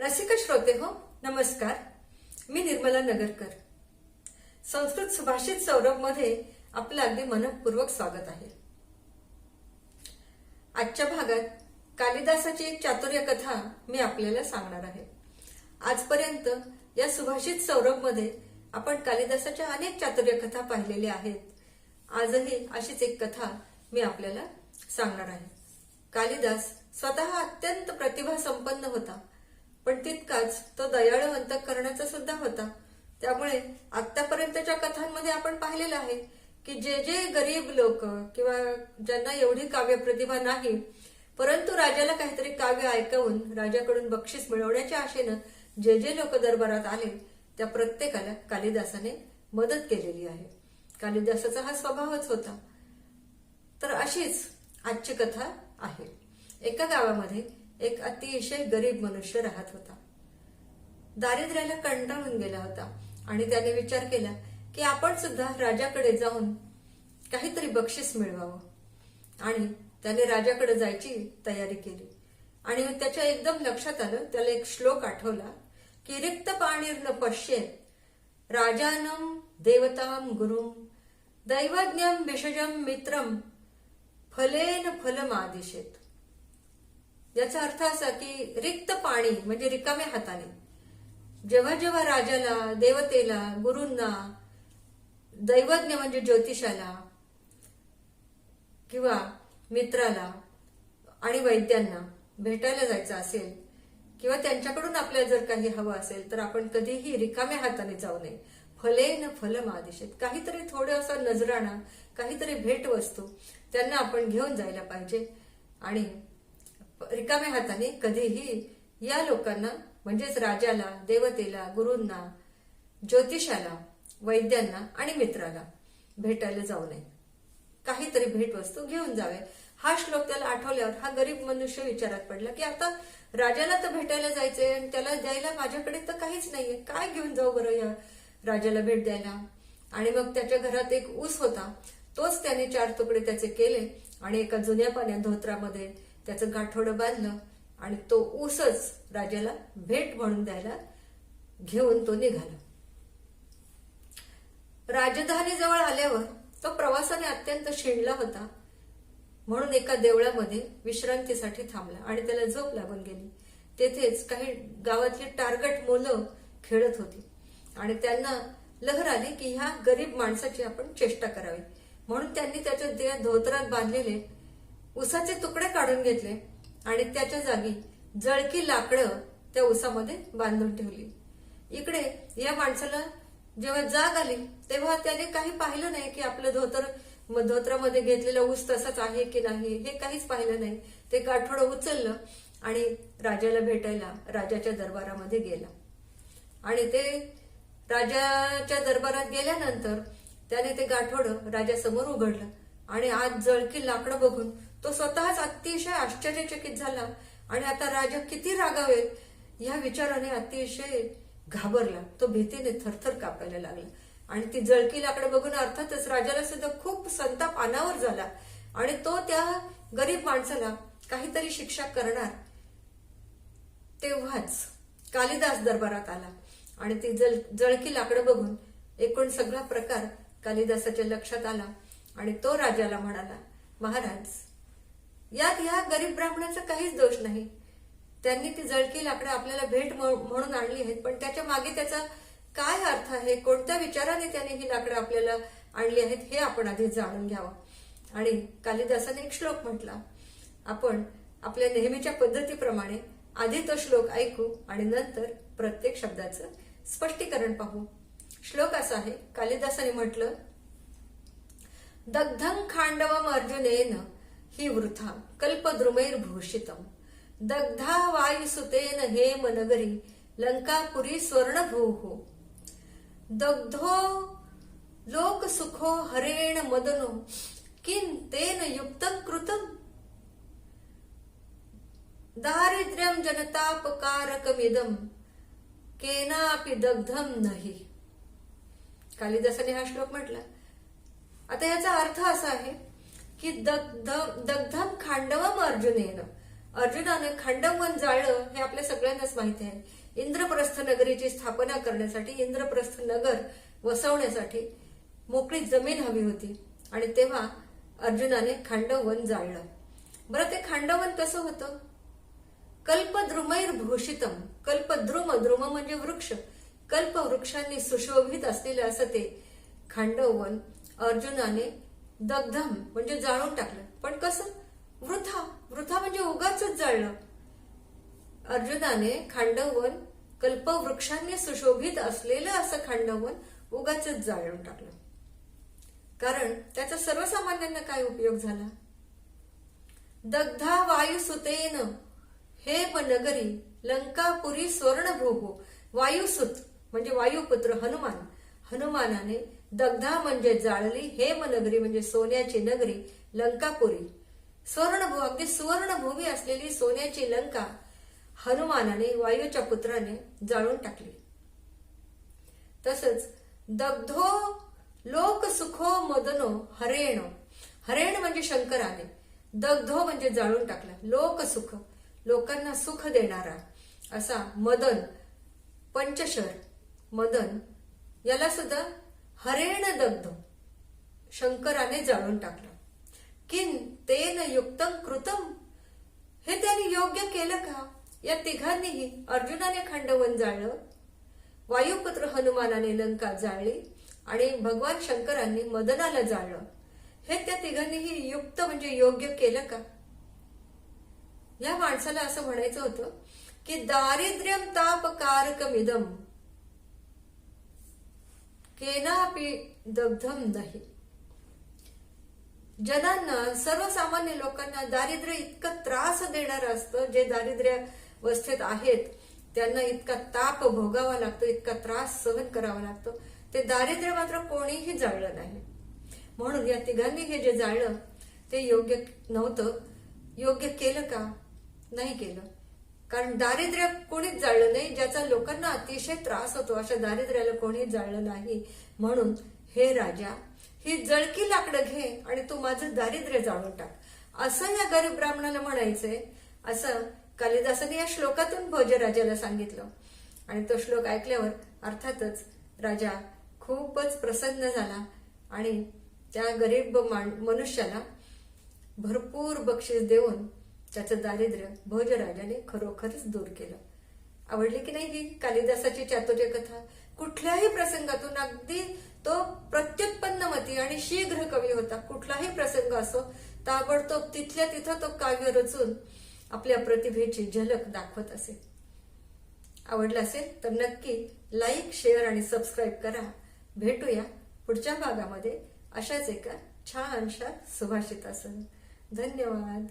रसिक श्रोते हो नमस्कार. मी निर्मला नगरकर. संस्कृत सुभाषित सौरभमध्ये आपलं अगदी मनपूर्वक स्वागत आहे. आजच्या भागात कालिदासाची एक चातुर्य कथा मी आपल्याला सांगणार आहे. आजपर्यंत या सुभाषित सौरभमध्ये आपण कालिदासाच्या अनेक चातुर्य कथा पाहिलेल्या आहेत. आजही अशीच एक कथा मी आपल्याला सांगणार आहे. कालिदास स्वतः अत्यंत प्रतिभा संपन्न होता. पण तितकाच तो दयाळू अंतकरणाचा सुद्धा होता. त्यामुळे आतापर्यंतच्या कथांमध्ये आपण पाहिलेलं आहे की जे जे गरीब लोक किंवा ज्यांना एवढी काव्य प्रतिभा नाही परंतु राजाला काहीतरी काव्य ऐकवून राजाकडून बक्षीस मिळवण्याच्या आशेनं जे जे लोक दरबारात आले त्या प्रत्येकाला कालिदासाने मदत केलेली आहे. कालिदासाचा हा स्वभावच होता. तर अशीच आजची कथा आहे. एका गावामध्ये एक अतिशय गरीब मनुष्य राहत होता. दारिद्र्याला कंटाळून गेला होता आणि त्याने विचार केला की आपण सुद्धा राजाकडे जाऊन काहीतरी बक्षीस मिळवावं. आणि त्याने राजाकडे जायची तयारी केली. आणि त्याच्या एकदम लक्षात आलं त्याला एक श्लोक आठवला की रिक्त पाणीर्न पश्येत राजानम देवताम गुरुम दैवज्ञम विषजम मित्रम फलेन फलम आदिशेत याचा अर्थ असा की रिक्त पाणी म्हणजे रिकाम्या हाताने. जेव्हा जेव्हा राजाला देवतेला गुरूंना दैवज्ञ म्हणजे ज्योतिषाला किंवा मित्राला आणि वैद्यांना भेटायला जायचं असेल किंवा त्यांच्याकडून आपल्याला जर काही हवं असेल तर आपण कधीही रिकाम्या हाताने जाऊ नये. फले न फल आदिशेत. काहीतरी थोडासा नजराणा काहीतरी भेट वस्तू त्यांना आपण घेऊन जायला पाहिजे आणि रिकाम्या हाताने कधीही या लोकांना म्हणजेच राजाला देवतेला गुरूंना ज्योतिषाला वैद्यांना आणि मित्राला भेटायला जाऊ नये. काहीतरी भेटवस्तू घेऊन जावे. हा श्लोक त्याला आठवल्यावर हा गरीब मनुष्य विचारात पडला की आता राजाला तर भेटायला जायचंय आणि त्याला द्यायला माझ्याकडे तर काहीच नाहीये. काय घेऊन जाऊ बरं या राजाला भेट द्यायला? आणि मग त्याच्या घरात एक ऊस होता. तोच त्याने चार तुकडे त्याचे केले आणि एका जुन्या पाण्या धोत्रामध्ये त्याचं गाठोडं बांधलं आणि तो ऊसच राजाला भेट म्हणून द्यायला घेऊन तो निघाला. राजधानीजवळ आल्यावर तो प्रवासाने अत्यंत शिणला होता. म्हणून एका देवळामध्ये विश्रांतीसाठी थांबला आणि त्याला झोप लागून गेली. तेथेच काही गावातली टार्गट मुलं खेळत होती. आणि त्यांना लहर आली की ह्या गरीब माणसाची आपण चेष्टा करावी. म्हणून त्यांनी त्याच्या त्या धोत्रात बांधलेले उसाचे तुकडे काढून घेतले आणि त्याच्या जागी जळकी लाकडं त्या उसामध्ये बांधून ठेवली. इकडे या माणसाला जेव्हा जाग आली तेव्हा त्याने काही पाहिलं नाही की आपलं धोतर धोत्रामध्ये घेतलेला ऊस तसाच आहे की नाही हे काहीच पाहिलं नाही. ते गाठोडं उचललं आणि राजाला भेटायला राजाच्या दरबारामध्ये गेला. आणि ते राजाच्या दरबारात गेल्यानंतर त्याने ते गाठोडं राजासमोर उघडलं. आणि आज जळकी लाकडं बघून तो स्वतःच अतिशय आश्चर्यचकित झाला. आणि आता राजा किती रागावेत या विचाराने अतिशय घाबरला. तो भीतीने थरथर कापायला लागला. आणि ती जळकी लाकडं बघून अर्थातच राजाला सुद्धा खूप संताप अनावर झाला. आणि तो त्या गरीब माणसाला काहीतरी शिक्षा करणार तेव्हाच कालिदास दरबारात आला. आणि ती जळ जळकी लाकडं बघून एकूण सगळा प्रकार कालिदासाच्या लक्षात आला. आणि तो राजाला म्हणाला महाराज यात या गरीब ब्राह्मणाचा काहीच दोष नाही. त्यांनी ती जळकी लाकडं आपल्याला भेट म्हणून आणली आहेत पण त्याच्यामागे त्याचा काय अर्थ आहे? कोणत्या विचाराने त्याने ही लाकडं आपल्याला आणली आहेत हे आपण आधी जाणून घ्यावं. आणि कालिदासाने एक श्लोक म्हटला आपण आपल्या नेहमीच्या पद्धतीप्रमाणे आधी तो श्लोक ऐकू आणि नंतर प्रत्येक शब्दाचं स्पष्टीकरण पाहू. श्लोक असा आहे कालिदासाने म्हटलं दग्धं खांडवम अर्जुनेन ही वृथा कल्पद्रुमैर्भूषितम दग्धा वायुसुतेन हेम नगरी लंकापुरी स्वर्णभूः। दग्धो लोक सुखो हरेण मदनो किं तेन युक्तं कृतम्? दारिद्र्यं जनतापकारकमिदं केनापि दग्धं नाही। कालिदासाने हा श्लोक म्हटला आता याचा अर्थ असा आहे की दग्धम खांडवम अर्जुनेन अर्जुनाने खांडवन जाळलं हे आपल्या सगळ्यांनाच माहिती आहे. इंद्रप्रस्थ नगरीची स्थापना करण्यासाठी इंद्रप्रस्थ नगर वसवण्यासाठी मोकळी जमीन हवी होती. आणि तेव्हा अर्जुनाने खांडवन जाळलं. बरं ते खांडवन कसं होतं? कल्पद्रुमैर भूषितम. कल्पद्रुम द्रुम म्हणजे वृक्ष. कल्पवृक्षांनी सुशोभित असलेलं असं ते खांडवन अर्जुनाने दग्धम म्हणजे जाळून टाकलं. पण कसं? वृथा. वृथा म्हणजे उगाच जाळलं. अर्जुनाने खांडवन कल्पवृक्षांनी सुशोभित असलेलं असं खांडवन उगाच जाळून टाकलं. कारण त्याचा सर्वसामान्यांना काय उपयोग झाला? दग्धा वायुसुतेन. हे नगरी लंकापुरी स्वर्णभोगो. वायुसुत म्हणजे वायुपुत्र हनुमान. हनुमानाने दग्धा म्हणजे जाळली हेम नगरी म्हणजे सोन्याची नगरी लंकापुरी. स्वर्णभू अगदी सुवर्णभूमी असलेली सोन्याची लंका हनुमानाने वायूच्या पुत्राने जाळून टाकली. तसंच दग्धो लोक सुखो मदनो हरेण. हरेण म्हणजे शंकराने. दग्धो म्हणजे जाळून टाकला. लोक सुख. लोकांना सुख देणारा. असा मदन पंचशर मदन. याला सुद्धा हरेण दग्ध शंकराने जाळून टाकलं. किन तेन युक्तम कृतम हे त्याने योग्य केलं का? या तिघांनीही अर्जुनाने खांडवन जाळलं. वायुपुत्र हनुमानाने लंका जाळली आणि भगवान शंकरांनी मदनाला जाळलं. हे त्या तिघांनीही युक्त म्हणजे योग्य केलं का? या माणसाला असं म्हणायचं होतं की दारिद्र्यम तापकारकमिदम. केनापि दग्धम नाही। जनांना सर्वसामान्य लोकांना दारिद्र्य इतकं त्रास देणारं असतं जे दारिद्र्य अवस्थेत आहेत त्यांना इतका ताप भोगावा लागतो इतका त्रास सहन करावा लागतो. ते दारिद्र्य मात्र कोणीही जाळलं नाही. म्हणून या तिघांनी हे जे जाळलं ते योग्य नव्हतं. योग्य केलं का? नाही केलं. कारण दारिद्र्य कोणीच जाळलं नाही ज्याचा लोकांना अतिशय त्रास होतो अशा दारिद्र्याला कोणी जाळलं नाही. म्हणून हे राजा ही जळकी लाकडं घे आणि तू माझं दारिद्र्य जाळून टाक. असं या गरीब ब्राह्मणाला म्हणायचंय असं कालिदासाने या श्लोकातून भोजराजाला सांगितलं. आणि तो श्लोक ऐकल्यावर अर्थातच राजा खूपच प्रसन्न झाला आणि त्या गरीब मनुष्याला भरपूर बक्षीस देऊन त्याचं दारिद्र्य भोजराजाने खरोखरच दूर केलं. आवडली की नाही ही कालिदासाची चातुर्य कथा कुठल्याही प्रसंगातून अगदी तो प्रत्युत्पन्नमती आणि शीघ्र कवी होता. कुठलाही प्रसंग असो ताबडतोब तिथल्या तिथं तो काव्य रचून आपल्या प्रतिभेची झलक दाखवत असे. आवडलं असेल तर नक्की लाईक शेअर आणि सबस्क्राईब करा. भेटूया पुढच्या भागामध्ये अशाच एका छानशा सुभाषितासह. धन्यवाद.